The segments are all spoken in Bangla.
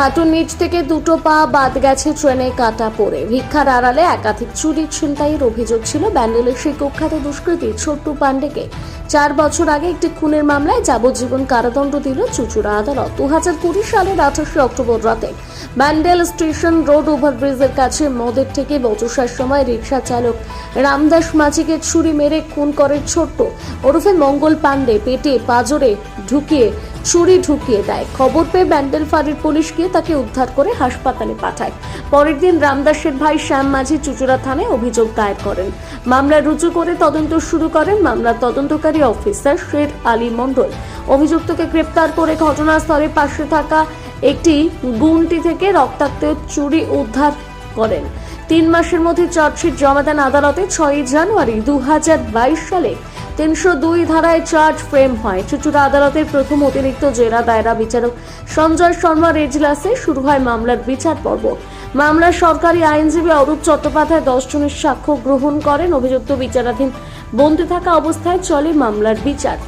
হাঁটুর নিচ থেকে দুটো পা বাদ গেছে ট্রেনে কাটা পড়ে। ভিক্ষার আড়ালে একাধিক চুরি ছিনতাইয়ের অভিযোগ ছিল। ব্যান্ডেলের সেই কুখ্যাত দুষ্কৃতী ছোট্টু পাণ্ডেকে চার বছর আগে একটি খুনের মামলায় যাবজ্জীবন কারাদণ্ড দিল চুচুড়া আদালত। দু হাজার কুড়ি সালের আঠাশে অক্টোবর রাতে ব্যান্ডেল স্টেশন রোড ওভারব্রিজের কাছে মদের থেকে বচসার সময় রিক্সা চালক রামদাস মাঝিকে ছুরি মেরে খুন করে ছোট্ট। ওরফে মঙ্গল পাণ্ডে পেটে পাজরে ঢুকিয়ে ছুরি ঢুকিয়ে দেয়। খবর পেয়ে ব্যান্ডেল ফাঁড়ির পুলিশ গিয়ে তাকে উদ্ধার করে হাসপাতালে পাঠায়। পরের দিন রামদাসের ভাই শ্যাম মাঝি চুচুড়া থানায় অভিযোগ দায়ের করেন। মামলা রুজু করে তদন্ত শুরু করেন মামলার তদন্তকারী অফিসার শের আলী মণ্ডল। অভিযুক্তকে গ্রেপ্তার করে ঘটনাস্থলে পাশে থাকা একটি গুমটি থেকে রক্তাক্ত চুরি উদ্ধার করেন। তিন মাসের মধ্যে চার্জশিট জমা দেন আদালতে ছয়ই জানুয়ারি দু হাজার বাইশ সালে। তিনশো দুই ধারায় চার্জ ফ্রেম হয়। চুচুড়া আদালতের প্রথম অতিরিক্ত জেলা দায়রা বিচারক সঞ্জয় শর্মার এজলাসে শুরু হয় মামলার বিচার পর্ব। মামলার সরকারি আইনজীবী অরূপ চট্টোপাধ্যায় দশ জনের সাক্ষ্য গ্রহণ করেন। অভিযুক্ত বিচারাধীন বন্দি থাকা অবস্থায় চলে মামলার বিচার।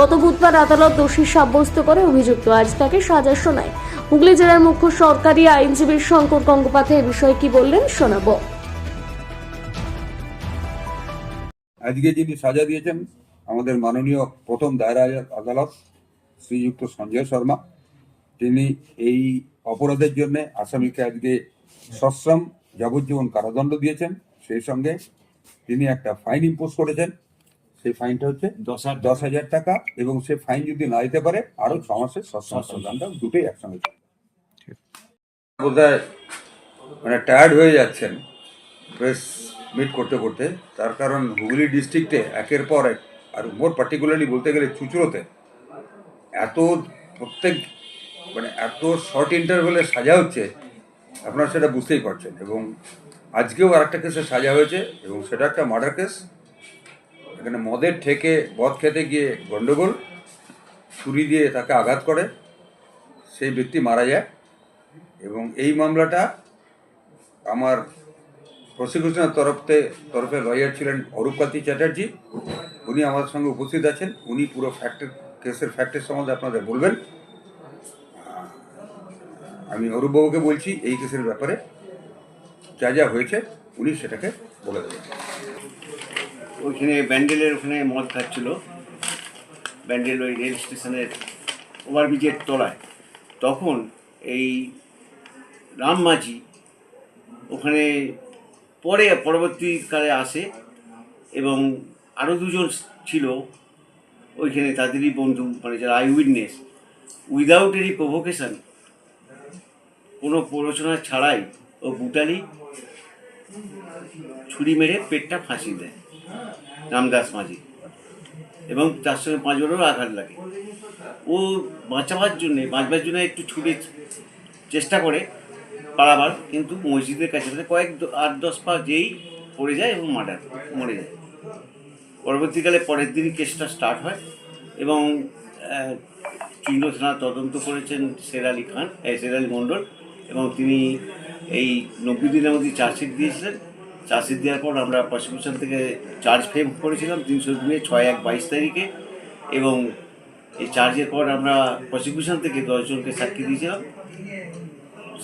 গত বুধবার আদালত দোষী সাব্যস্ত করে অভিযুক্ত। আজ তাকে সাজা শোনায়। হুগলি জেলার মুখ্য সরকারি আইনজীবী শঙ্কর গঙ্গোপাধ্যায় এ বিষয়ে কি বললেন শোনাবো। আজকে যিনি সাজা দিয়েছেন আমাদের মাননীয় প্রথম দায়রা আদালত শ্রীযুক্ত সঞ্জয় শর্মা তিনি এই অপরাধের জন্য আসামিকে আজকে সশ্রম যাবজ্জীবন কারাদণ্ড দিয়েছেন। সেই সঙ্গে তিনি একটা ফাইন ইম্পোজ করেছেন। সেই ফাইনটা হচ্ছে দশ হাজার দশ হাজার টাকা এবং সে ফাইন যদি না দিতে পারে আরও ছ মাসের সশ্রম দণ্ড। দুটোই একসঙ্গে বোধহয় মানে টায়ার্ড হয়ে যাচ্ছেন। প্রেস মিট করতে করতে, তার কারণ হুগলি ডিস্ট্রিক্টে একের পর এক, আর মোর পার্টিকুলারলি বলতে গেলে চুচুড়োতে এত প্রত্যেক মানে এত শর্ট ইন্টারভেলে সাজা হচ্ছে, আপনারা সেটা বুঝতেই পারছেন। এবং আজকেও আরেকটা কেসে সাজা হয়েছে, এবং সেটা একটা মার্ডার কেস এখানে মদের ঠেকে বদ খেতে গিয়ে গন্ডগোল, ছুরি দিয়ে তাকে আঘাত করে, সেই ব্যক্তি মারা যায়। এবং এই মামলাটা আমার প্রসিকিউশনের তরফতে, তরফে লয়ার ছিলেন অরূপকান্তি চ্যাটার্জি। উনি আমাদের সঙ্গে উপস্থিত আছেন। উনি পুরো ফ্যাক্টের কেসের ফ্যাক্টের সম্বন্ধে আপনাদের বলবেন। আমি অরূপবাবুকে বলছি, এই কেসের ব্যাপারে যা যা হয়েছে, উনি সেটাকে বলে দেবেন। ওইখানে ব্যান্ডেলের ওখানে মদ খাচ্ছিল। ব্যান্ডেল ওই রেল স্টেশনের ওভারব্রিজের তলায়। তখন এই রাম মাঝি ওখানে পরে পরবর্তীকালে আসে এবং আরও দুজন ছিল ওইখানে তাদেরই বন্ধু মানে যারা eye witness without any provocation কোনো প্ররোচনা ছাড়াই ও বুটালি ছুরি মেরে পেটটা ফাঁসি দেয়, রামদাস মাঝি। এবং তার সঙ্গে পাঁচ বড়ও আঘাত লাগে। ও বাঁচাবার জন্যে, বাঁচবার জন্য একটু ছুটে চেষ্টা করে পালাবার কিন্তু মসজিদের কাছে মানে কয়েক আট, দশ পা যেই পড়ে যায় এবং মার্ডার মরে যায়। পরবর্তীকালে পরের দিনই কেসটা স্টার্ট হয় এবং চুইনো থানা তদন্ত করেছেন শের আলী খান শের আলী মণ্ডল এবং তিনি এই নব্বই দিনের মধ্যে চার্জশিট দিয়েছিলেন। চার্জশিট দেওয়ার পর আমরা প্রসিকিউশন থেকে চার্জ ফ্রেম করেছিলাম তিনশো দুয়ে ছয় এক বাইশ তারিখে এবং এই চার্জের পর আমরা প্রসিকিউশন থেকে দশজনকে সাক্ষী দিয়েছিলাম।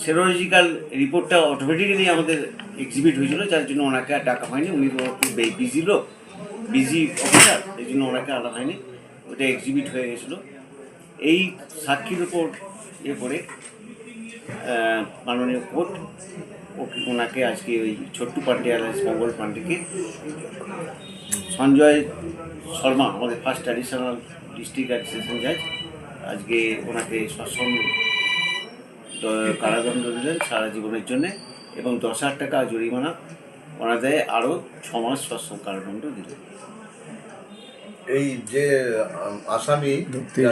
সেরোলজিক্যাল রিপোর্টটা অটোমেটিক্যালি আমাদের এক্সিবিট হয়েছিল, যার জন্য ওনাকে আর ডাকা হয়নি। উনি তো বিজি লোক বিজি অফিসার এই জন্য ওনাকে আনা হয়নি। ওটা এক্সিবিট হয়ে গেছিল। এই সাক্ষীর উপর ইয়ে করে মাননীয় কোর্ট, ওকে ওনাকে আজকে ওই ছোট্টু পান্ডে আলাইস মঙ্গল পান্ডেকে সঞ্জয় শর্মা, আমাদের ফার্স্ট অ্যাডিশনাল ডিস্ট্রিক্ট অ্যাডমিনিস্ট্রেশন জাজ আজকে ওনাকে সশ্রম কারাদণ্ড দিলেন সারা জীবনের জন্যে এবং দশ হাজার টাকা জরিমানা ওনা দেয় আরও ছ মাস সশ্রম কারাদণ্ড দিলেন। এই যে আসামি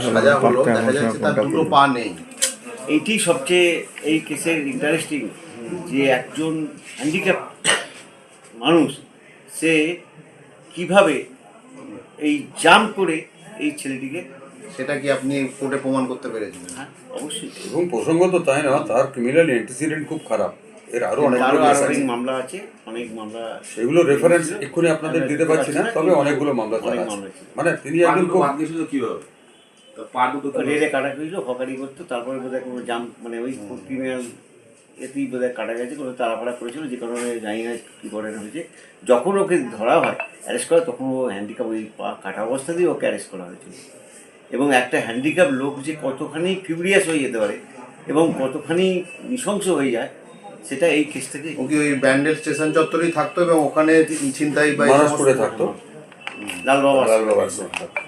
সাজা হলো দেখা যাচ্ছে তার দুটো পা নেই। এইটি সবচেয়ে এই কেসের ইন্টারেস্টিং যে একজন হ্যান্ডিক্যাপ মানুষ সে কীভাবে এই জাম করে এই ছেলেটিকে সেটা কি আপনি কোর্টে প্রমাণ করতে পেরেছিলেন? হ্যাঁ অবশ্যই। এবং প্রসঙ্গত তাই না তার ক্রিমিনাল অ্যান্টিসিডেন্ট খুব খারাপ। এর আরও অনেক আরও অনেক মামলা আছে অনেক মামলা সেগুলো রেফারেন্স এক্ষুনি আপনাদের দিতে পারছি না তবে অনেকগুলো মামলা তার আছে। মানে তিনি একজন খুব পা দুটো রেলে কাটা হয়েছিল হকারি করতো তারপরে বোধহয় কোনো জাম মানে ওই ক্রিমিনাল এতেই বোধহয় কাটা গেছে কোনো তাড়াপাড়া করেছিল যে কারণে জানি না কী করে হয়েছে। যখন ওকে ধরা হয় অ্যারেস্ট করা তখন ও হ্যান্ডিক্যাপ ওই পা কাটা অবস্থাতেই ওকে অ্যারেস্ট করা হয়েছিল। এবং একটা হ্যান্ডিক্যাপ লোক যে কতখানি ফিউরিয়াস হয়ে যেতে পারে এবং কতখানি নৃশংস হয়ে যায় সেটা এই কেস থেকে ওকে ওই ব্যান্ডেল স্টেশন চত্বরেই থাকতো এবং ওখানে ছিনতাই বা করে থাকতো? লাল বাবা লাল থাকতো।